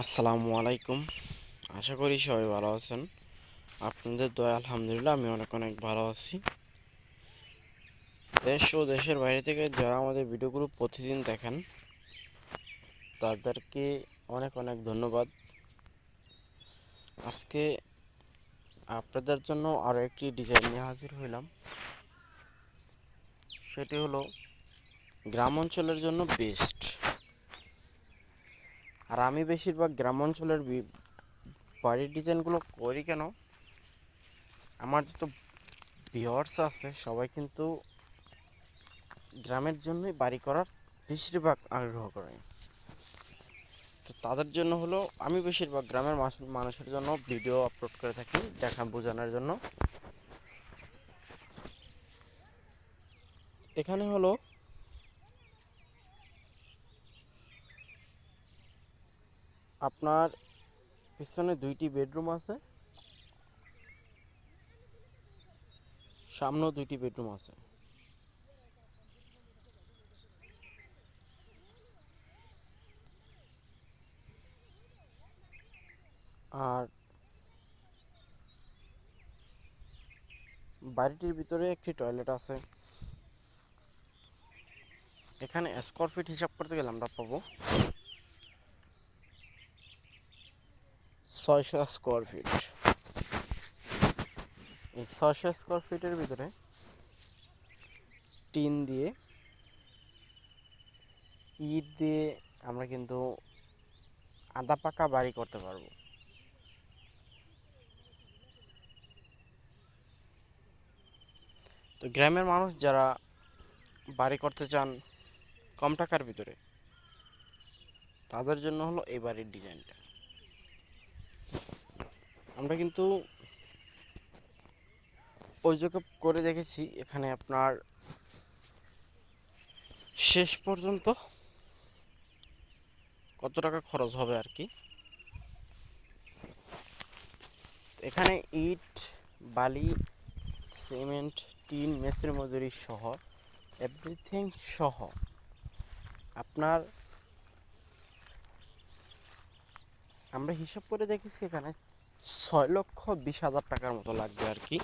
আসসালামু আলাইকুম। আশা করি সবাই ভালো আছেন। আপনাদের দয়া, আলহামদুলিল্লাহ, আমি অনেক অনেক ভালো আছি। দেশ ও দেশের বাইরে থেকে যারা আমাদের ভিডিওগুলো প্রতিদিন দেখেন, তাদেরকে অনেক অনেক ধন্যবাদ। আজকে আপনাদের জন্য আরও একটি ডিজাইন নিয়ে হাজির হইলাম। সেটি হলো গ্রাম অঞ্চলের জন্য বেস্ট। আর আমি বেশিরভাগ গ্রাম অঞ্চলের বাড়ির ডিজাইনগুলো করি কেন? আমার যত ভিওয়ার্স আছে, সবাই কিন্তু গ্রামের জন্যই বাড়ি করার বেশিরভাগ আগ্রহ করে। তো তাদের জন্য হলো, আমি বেশিরভাগ গ্রামের মানুষের জন্য ভিডিও আপলোড করে থাকি, দেখা বোঝানোর জন্য। এখানে হলো আপনার পিছনে দুইটি বেডরুম আছে। সামনেও দুইটি বেডরুম আছে। আর বাড়িটির ভিতরে একটি টয়লেট আছে। এখানে স্কোয়ার ফিট হিসাব করতে গেলে আমরা পাবো। ছয়শো স্কোয়ার ফিট এই ছয়শো স্কোয়ার ফিটের ভিতরে টিন দিয়ে, ইট দিয়ে আমরা কিন্তু আধা পাকা বাড়ি করতে পারব। তো গ্রামের মানুষ যারা বাড়ি করতে চান কম টাকার ভিতরে, তাদের জন্য হলো এই বাড়ির ডিজাইনটা আমরা কিন্তু জায়গা করে দেখেছি, এখানে আপনার শেষ পর্যন্ত কত টাকা খরচ হবে আর কি। এখানে ইট, বালি, সিমেন্ট, টিন মেসের মজুরি সহ এভরিথিং সহ আপনার আমরা হিসাব করে দেখেছি এখানে ছয় লক্ষ বিশ হাজার টাকার মতো লাগবে আর কি।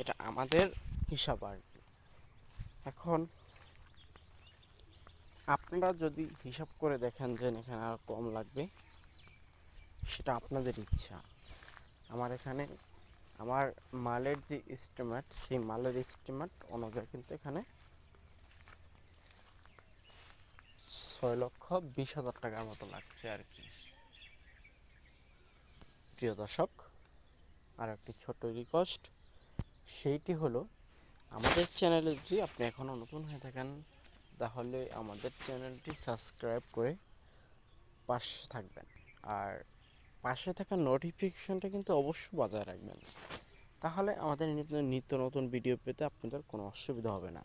এটা আমাদের হিসাব আর কি। এখন আপনারা যদি হিসাব করে দেখেন যে এখানে আর কম লাগবে, সেটা আপনাদের ইচ্ছা। আমার এখানে, আমার মালের যে এস্টিমেট সেই মালের এস্টিমেট অনুযায়ী কিন্তু এখানে ছয় লক্ষ বিশ হাজার টাকার মতো লাগছে আর কি। প্রিয় দর্শক আর একটি ছোট রিকোয়েস্ট সেইটি হলো, আমাদের চ্যানেলে যদি আপনি এখনও নতুন হয়ে থাকেন, তাহলে আমাদের চ্যানেলটি সাবস্ক্রাইব করে পাশে থাকবেন। আর পাশে থাকা নোটিফিকেশনটা কিন্তু অবশ্যই বজায় রাখবেন। তাহলে আমাদের নিত্য নতুন ভিডিও পেতে আপনাদের কোনো অসুবিধা হবে না।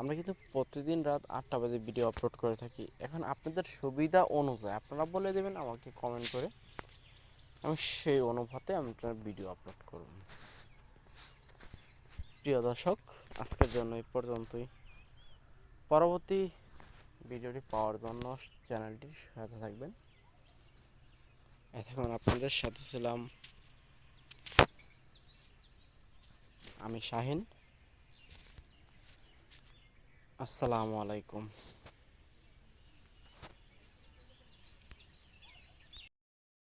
আমরা কিন্তু প্রতিদিন রাত আটটা বাজে ভিডিও আপলোড করে থাকি। এখন আপনাদের সুবিধা অনুযায়ী, আপনারা বলে দেবেন আমাকে কমেন্ট করে আমি সেই অনুপাতে আপনার ভিডিও আপলোড করব। প্রিয় দর্শক, আজকের জন্য এই পর্যন্তই। পরবর্তী ভিডিওটি পাওয়ার জন্য চ্যানেলটির সাথে থাকবেন। এতক্ষণ আপনাদের সাথে ছিলাম আমি শাহিন। আসসালামু আলাইকুম।